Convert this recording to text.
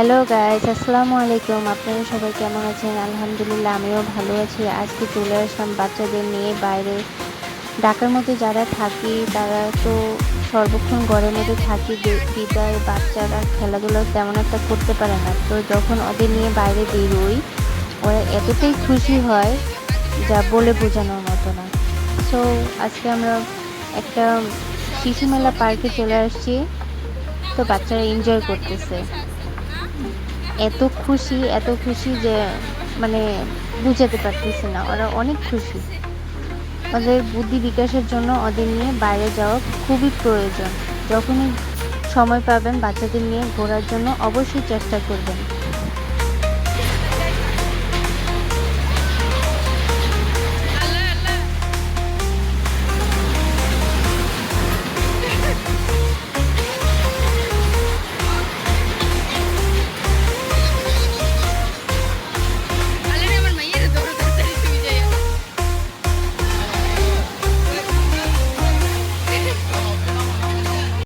Hello guys আসসালামু আলাইকুম আপনারা সবাই কেমন আছেন? আলহামদুলিল্লাহ, আমিও ভালো আছি। আজকে চলে আসলাম বাচ্চাদের নিয়ে বাইরে। ঢাকার মধ্যে যারা থাকি, তারা তো সর্বক্ষণ ঘরের মধ্যে থাকি। বিদায় বাচ্চারা খেলাধুলা তেমন একটা করতে পারে না। তো যখন ওদের নিয়ে বাইরে বেরোই, ওরা এতটাই খুশি হয় যা বলে বোঝানোর মতো না। সো আজকে আমরা একটা শিশু মেলা পার্কে চলে আসছি। তো বাচ্চারা এনজয় করতেছে। এত খুশি এত খুশি যে মানে বুঝাতে পারতেছি না। ওরা অনেক খুশি। ওদের বুদ্ধি বিকাশের জন্য ওদের নিয়ে বাইরে যাওয়া খুবই প্রয়োজন। যখনই সময় পাবেন বাচ্চাদের নিয়ে ঘোরার জন্য অবশ্যই চেষ্টা করবেন।